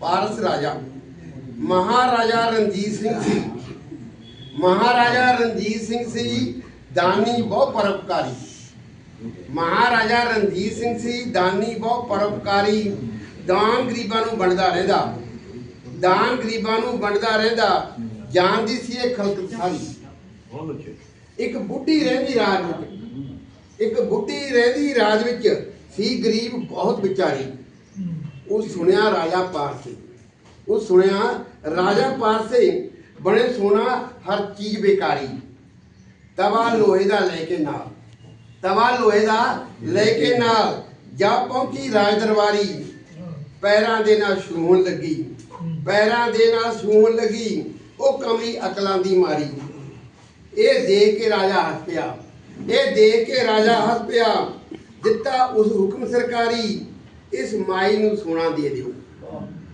ਪਾਰਸ ਰਾਜਾ। ਮਹਾਰਾਜਾ ਰਣਜੀਤ ਸਿੰਘ ਸੀ। ਮਹਾਰਾਜਾ ਰਣਜੀਤ ਸਿੰਘ ਸੀ, ਦਾਨੀ ਬਹੁ ਪਰਉਪਕਾਰੀ। ਮਹਾਰਾਜਾ ਰਣਜੀਤ ਸਿੰਘ ਸੀ, ਦਾਨੀ ਬਹੁ ਪਰਉਪਕਾਰੀ। ਦਾਨ ਗਰੀਬਾਂ ਨੂੰ ਵੰਡਦਾ ਰਹਿੰਦਾ। ਦਾਨ ਗਰੀਬਾਂ ਨੂੰ ਵੰਡਦਾ ਰਹਿੰਦਾ। ਜਾਣਦੀ ਸੀ ਇਹ ਖਲਕ ਸਾਰੀ। ਇੱਕ ਬੁੱਢੀ ਰਹਿੰਦੀ ਰਾਜ ਵਿੱਚ। ਇੱਕ ਬੁੱਢੀ ਰਹਿੰਦੀ ਰਾਜ ਵਿੱਚ। ਸੀ ਗਰੀਬ ਬਹੁਤ ਵਿਚਾਰੀ। ਉਹ ਸੁਣਿਆ ਰਾਜਾ ਪਾਰਸੇ ਉਹ ਸੁਣਿਆ ਰਾਜਾ ਪਾਰਸੇ ਬਣੇ ਸੋਨਾ ਹਰ ਚੀਜ਼ ਬੇਕਾਰੀ। ਤਵਾ ਲੋਹੇ ਦਾ ਲੈ ਕੇ ਨਾਲ। ਤਵਾ ਲੋਹੇ ਦਾ ਲੈ ਕੇ ਨਾਲ। ਜਾ ਪਹੁੰਚੀ ਰਾਜ ਦਰਬਾਰੀ। ਪੈਰਾਂ ਦੇ ਨਾਲ ਛੂਹਣ ਲੱਗੀ। ਪੈਰਾਂ ਦੇ ਨਾਲ ਛੂਹਣ ਲੱਗੀ। ਉਹ ਕਮੀ ਅਕਲਾਂ ਦੀ ਮਾਰੀ। ਇਹ ਦੇਖ ਕੇ ਰਾਜਾ ਹੱਸ ਪਿਆ। ਇਹ ਦੇਖ ਕੇ ਰਾਜਾ ਹੱਸ ਪਿਆ। ਦਿੱਤਾ ਉਸ ਹੁਕਮ ਸਰਕਾਰੀ। ਇਸ ਮਾਈ ਨੂੰ ਸੋਨਾ ਦੇ ਦਿਓ।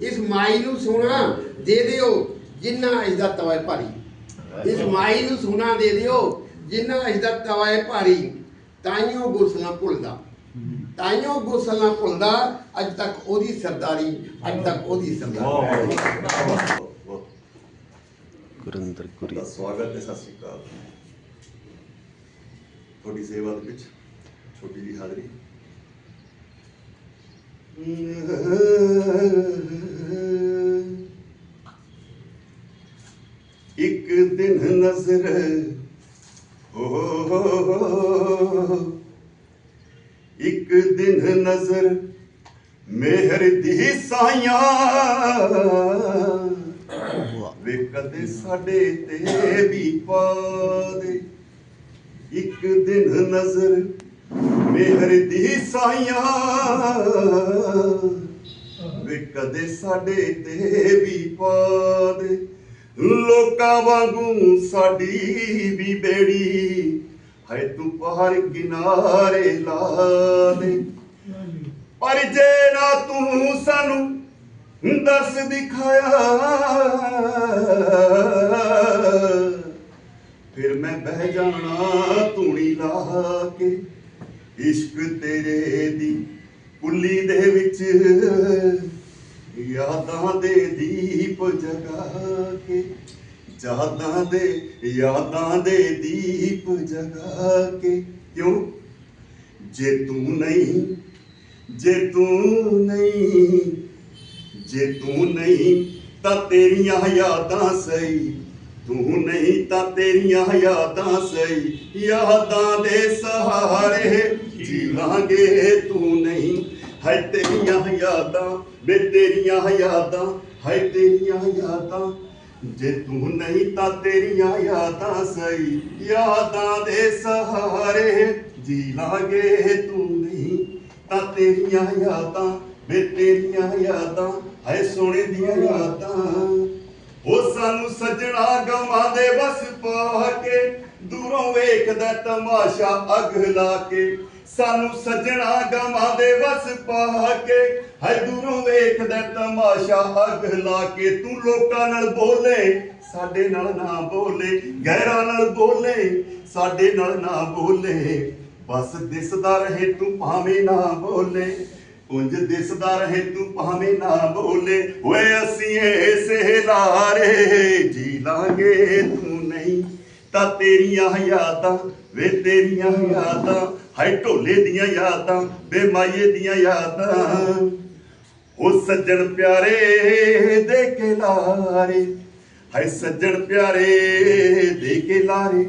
ਇਸ ਮਾਈ ਨੂੰ ਸੋਨਾ ਦੇ ਦਿਓ ਜਿੰਨਾ ਇਸ ਦਾ ਤਵਾ ਹੈ ਭਾਰੀ। ਇਸ ਮਾਈ ਨੂੰ ਸੋਨਾ ਦੇ ਦਿਓ ਜਿੰਨਾ ਇਸ ਦਾ ਤਵਾ ਹੈ ਭਾਰੀ। ਤਾਈਓ ਗੁਰਸਲਾ ਭੁੱਲਦਾ। ਤਾਈਓ ਗੁਰਸਲਾ ਭੁੱਲਦਾ ਅੱਜ ਤੱਕ ਉਹਦੀ ਸਰਦਾਰੀ ਅੱਜ ਤੱਕ ਉਹਦੀ ਸਰਦਾਰੀ। ਗੁਰਿੰਦਰ ਗੁਰੀ। ਦਾ ਸਵਾਗਤ ਹੈ ਸਤਿ ਸ੍ਰੀ ਅਕਾਲ। ਤੁਹਾਡੀ ਸੇਵਾ ਦੇ ਵਿੱਚ ਛੋਟੀ ਜੀ ਹਾਜ਼ਰੀ। ਇੱਕ ਦਿਨ ਨਜ਼ਰ ਹੋ ਇੱਕ ਦਿਨ ਨਜ਼ਰ ਮਿਹਰ ਦੀ ਸਾਈਆਂ ਵੇ ਕਦੇ ਸਾਡੇ ਤੇ ਵੀ ਪਾ ਦੇ। ਇੱਕ ਦਿਨ ਨਜ਼ਰ ਮਿਹਰ ਦੀ ਸਾਈਆਂ ਵੇ ਕਦੇ ਸਾਡੇ ਤੇ ਵੀ ਪਾ ਦੇ। ਲੋਕਾਂ ਵਾਂਗੂ ਸਾਡੀ ਵੀ ਬੇੜੀ ਹੈ ਤੂੰ ਪਹਾੜ ਕਿਨਾਰੇ ਲਾ ਦੇ। ਪਰ ਜੇ ਨਾ ਤੂੰ ਸਾਨੂੰ ਦਰਸ ਦਿਖਾਇਆ, ਫਿਰ ਮੈਂ ਬਹਿ ਜਾਣਾ ਧੂਣੀ ਲਾ ਕੇ। ਇਸ਼ਕ ਤੇਰੇ ਦੀ ਕੁੱਲੀ ਦੇ ਵਿੱਚ, ਯਾਦਾਂ ਦੇ ਦੀਪ ਜਗਾ ਕੇ। ਯਾਦਾਂ ਦੇ ਯਾਦਾਂ ਦੇ ਦੀਪ ਜਗਾ ਕੇ। ਕਿਉਂ? ਜੇ ਤੂੰ ਨਹੀਂ, ਜੇ ਤੂੰ ਨਹੀਂ, ਜੇ ਤੂੰ ਨਹੀਂ, ਤਾਂ ਤੇਰੀਆਂ ਯਾਦਾਂ ਸਹੀ ਤੂੰ ਨਹੀਂ ਤਾਂ ਤੇਰੀਆਂ ਯਾਦਾਂ ਸਹੀ, ਯਾਦਾਂ ਦੇ ਸਹਾਰੇ ਜੀਵਾਂਗੇ। ਤੂੰ ਨਹੀਂ ਹੈ ਤੇਰੀਆਂ ਯਾਦਾਂ, ਵੇ ਤੇਰੀਆਂ ਯਾਦਾਂ ਹੈ ਤੇਰੀਆਂ ਯਾਦਾਂ। ਜੇ ਤੂੰ ਨਹੀਂ ਤਾਂ ਤੇਰੀਆਂ ਯਾਦਾਂ ਸਹੀ, ਯਾਦਾਂ ਦੇ ਸਹਾਰੇ ਜੀ ਲਾਂਗੇ ਤੂੰ ਨਹੀਂ ਤਾਂ ਤੇਰੀਆਂ ਯਾਦਾਂ, ਵੇ ਤੇਰੀਆਂ ਯਾਦਾਂ ਹੈ ਸੋਹਣੇ ਦੀਆਂ ਯਾਦਾਂ। ਉਹ ਸਾਨੂੰ ਸੱਜਣਾ ਗਮਾਂ ਦੇ ਵਸ ਪਾ ਕੇ, ਦੂਰੋਂ ਵੇਖਦਾ ਤਮਾਸ਼ਾ ਅਗ ਲਾ ਕੇ। ਸਾਨੂੰ ਸੱਜਣਾ ਗਮਾਂ ਦੇ ਵਸ ਪਾ ਕੇ ਹੈ ਦੂਰੋਂ ਵੇਖਦਾ ਤਮਾਸ਼ਾ ਅਗ ਲਾ ਕੇ। ਤੂੰ ਲੋਕਾਂ ਨਾਲ ਬੋਲੇ, ਸਾਡੇ ਨਾਲ ਨਾ ਬੋਲੇ, ਗਹਿਰਾਂ ਨਾਲ ਬੋਲੇ, ਸਾਡੇ ਨਾਲ ਨਾ ਬੋਲੇ। ਬਸ ਦਿਸਦਾ ਰਹੇ ਤੂੰ ਭਾਵੇਂ ਨਾ ਬੋਲੇ। ਉਂਝ ਦਿਸਦਾ ਰਹੇ ਤੂੰ ਭਾਵੇਂ ਨਾ ਬੋਲੇ। ਓਏ ਅਸੀਂ ਐਸੇ ਲਾਰੇ ਜੀ ਲਾਂਗੇ, ਤੂੰ ਨਹੀਂ ਤਾਂ ਤੇਰੀਆਂ ਯਾਦਾਂ, ਵੇ ਤੇਰੀਆਂ ਯਾਦਾਂ, ਹਾਏ ਢੋਲੇ ਦੀਆਂ ਯਾਦਾਂ, ਵੇ ਮਾਈਏ ਦੀਆਂ ਯਾਦਾਂ। ਉਹ ਸੱਜਣ ਪਿਆਰੇ ਦੇ ਕੇ ਲਾਰੇ, ਹਾਏ ਸੱਜਣ ਪਿਆਰੇ ਦੇ ਕੇ ਲਾਰੇ।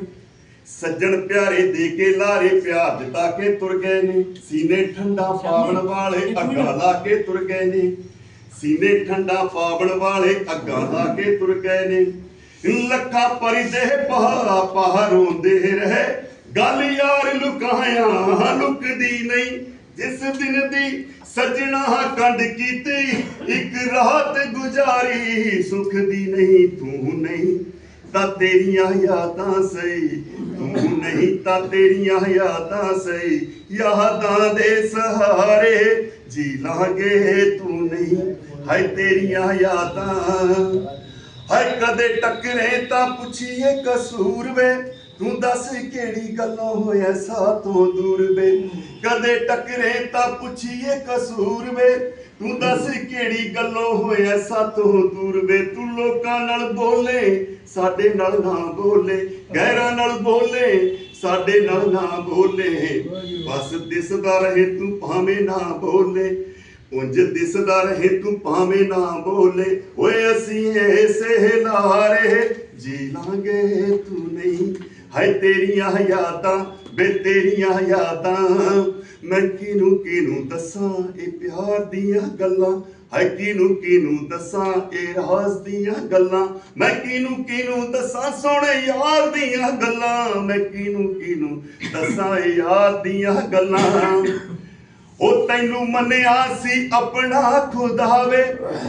ਸੱਜਣ ਪਿਆਰੇ ਦੇ ਕੇ ਲਾਰੇ ਪਿਆਰ ਦਿੱਤਾ ਕੇ ਤੁਰ ਗਏ ਨੇ। ਸੀਨੇ ਠੰਡਾ ਪਾਵਣ ਵਾਲੇ ਅੱਗਾ ਲਾ ਕੇ ਤੁਰ ਗਏ ਨੇ। ਸੀਨੇ ਠੰਡਾ ਪਾਵਣ ਵਾਲੇ ਅੱਗਾ ਲਾ ਕੇ ਤੁਰ ਗਏ ਨੇ। ਲੱਖਾਂ ਪਰਦੇ ਪਹਾੜਾ ਪਹਾੜ ਰੋਂਦੇ ਰਹੇ। ਗੱਲ ਯਾਰ ਲੁਕਾਇਆ ਲੁਕਦੀ ਨਹੀਂ। ਜਿਸ ਦਿਨ ਦੀ ਸਜਣਾ ਕੰਡ ਕੀਤੀ, ਇੱਕ ਰਾਤ ਗੁਜ਼ਾਰੀ ਸੁਖ ਦੀ ਨਹੀਂ। ਤੂੰ ਨਹੀਂ ਤਾਂ ਤੇਰੀਆਂ ਯਾਦਾਂ ਸਹੀ। ਤੂੰ ਨਹੀਂ ਤਾਂ ਤੇਰੀਆਂ ਯਾਦਾਂ ਸਹੀ। ਯਾਦਾਂ ਦੇ ਸਹਾਰੇ ਜੀ ਲਾਂਗੇ, ਤੂੰ ਨਹੀਂ। ਹਾਏ ਤੇਰੀਆਂ ਯਾਦਾਂ। ਹਾਏ ਕਦੇ ਟੱਕਰੇ ਤਾਂ ਪੁੱਛੀਏ ਕਸੂਰ ਵੇ। ਤੂੰ ਦੱਸ ਕਿਹੜੀ ਗੱਲੋਂ ਹੋਇਆ ਸਾਥੋਂ ਦੂਰ ਵੇ। ਕਦੇ ਟੱਕਰੇ ਤਾਂ ਪੁੱਛੀਏ ਕਸੂਰ ਵੇ। ਤੂੰ ਦੱਸ ਕਿਹੜੀ ਗੱਲੋਂ ਹੋਇਆ ਸਾਥੋਂ ਦੂਰ ਵੇ? ਤੂੰ ਲੋਕਾਂ ਨਾਲ ਬੋਲੇ, ਸਾਡੇ ਨਾਲ ਨਾ ਬੋਲੇ। ਗੈਰਾਂ ਨਾਲ ਬੋਲੇ, ਸਾਡੇ ਨਾਲ ਨਾ ਬੋਲੇ। ਬਸ ਦਿਸਦਾ ਰਹੇ ਤੂੰ ਭਾਵੇਂ ਨਾ ਬੋਲੇ। ਉਂਝ ਦਿਸਦਾ ਰਹੇ ਤੂੰ ਭਾਵੇਂ ਨਾ ਬੋਲੇ। ਓਏ ਅਸੀਂ ਐਸੇ ਲਾਰੇ ਜੀ ਲਾਂਗੇ, ਤੂੰ ਨਹੀਂ। ਹਾਏ ਤੇਰੀਆਂ ਯਾਦਾਂ ਬੇ ਤੇਰੀਆਂ ਯਾਦਾਂ, ਮੈਂ ਕਿਨੂੰ ਕਿਨੂੰ ਦੱਸਾਂ? ਇਹ ਪਿਆਰ ਦੀਆਂ ਗੱਲਾਂ, ਹਾਏ ਕਿਨੂੰ ਕਿਨੂੰ ਦੱਸਾਂ? ਇਹ ਰਾਜ਼ ਦੀਆਂ ਗੱਲਾਂ, ਮੈਂ ਕਿਨੂੰ ਕਿਨੂੰ ਦੱਸਾਂ? ਸੋਹਣੇ ਯਾਰ ਦੀਆਂ ਗੱਲਾਂ, ਮੈਂ ਕਿਨੂੰ ਕਿਨੂੰ ਦੱਸਾਂ? ਇਹ ਯਾਰ ਦੀਆਂ ਗੱਲਾਂ। ਉਹ ਤੈਨੂੰ ਮੰਨਿਆ ਸੀ ਆਪਣਾ ਖੁਦਾ ਵੇ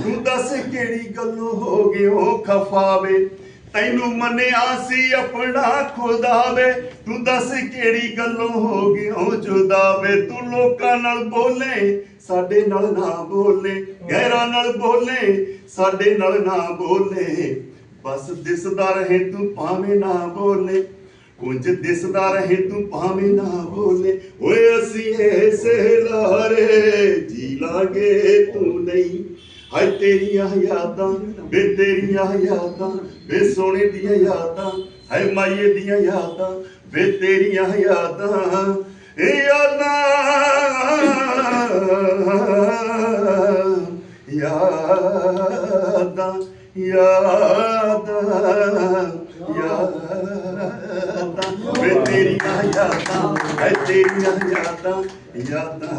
ਤੂੰ ਦੱਸ ਕਿਹੜੀ ਗੱਲੋਂ ਹੋ ਗਿਓ ਖਫਾਵੇ? ਤੈਨੂੰ ਮੰਨਿਆ ਸੀ ਆਪਣਾ ਖੁਦਾ ਵੇ ਤੂੰ ਦੱਸ ਕਿਹੜੀ ਗੱਲੋਂ ਹੋ ਗਿਓ ਜੁਦਾ ਵੇ ਤੂੰ ਲੋਕਾਂ ਨਾਲ ਬੋਲੇ, ਸਾਡੇ ਨਾਲ ਨਾ ਬੋਲੇ। ਗੈਰਾਂ ਨਾਲ ਬੋਲੇ, ਸਾਡੇ ਨਾਲ ਨਾ ਬੋਲੇ। ਬਸ ਦਿਸਦਾ ਰਹੇ ਤੂੰ ਭਾਵੇਂ ਨਾ ਬੋਲੇ। ਕੁੰਜ ਦਿਸਦਾ ਰਹੇ ਤੂੰ ਭਾਵੇਂ ਨਾ ਬੋਲੇ। ਓਏ ਅਸੀਂ ਐਸੇ ਲਾਰੇ, ਜੀ ਲਾਗੇ ਤੂੰ ਨਹੀਂ। ਹਾਏ ਤੇਰੀਆਂ ਯਾਦਾਂ, ਵੇ ਤੇਰੀਆਂ ਯਾਦਾਂ, ਵੇ ਸੋਹਣੇ ਦੀਆਂ ਯਾਦਾਂ, ਹਾਏ ਮਾਈਏ ਦੀਆਂ ਯਾਦਾਂ, ਵੇ ਤੇਰੀਆਂ ਯਾਦਾਂ। ਇਹ ਯਾਦਾਂ ਯਾਦਾਂ ਯਾਦਾਂ ਯਾਦਾਂ ਵੇ ਤੇਰੀਆਂ ਯਾਦਾਂ ਹੈ ਤੇਰੀਆਂ ਯਾਦਾਂ ਯਾਦਾਂ।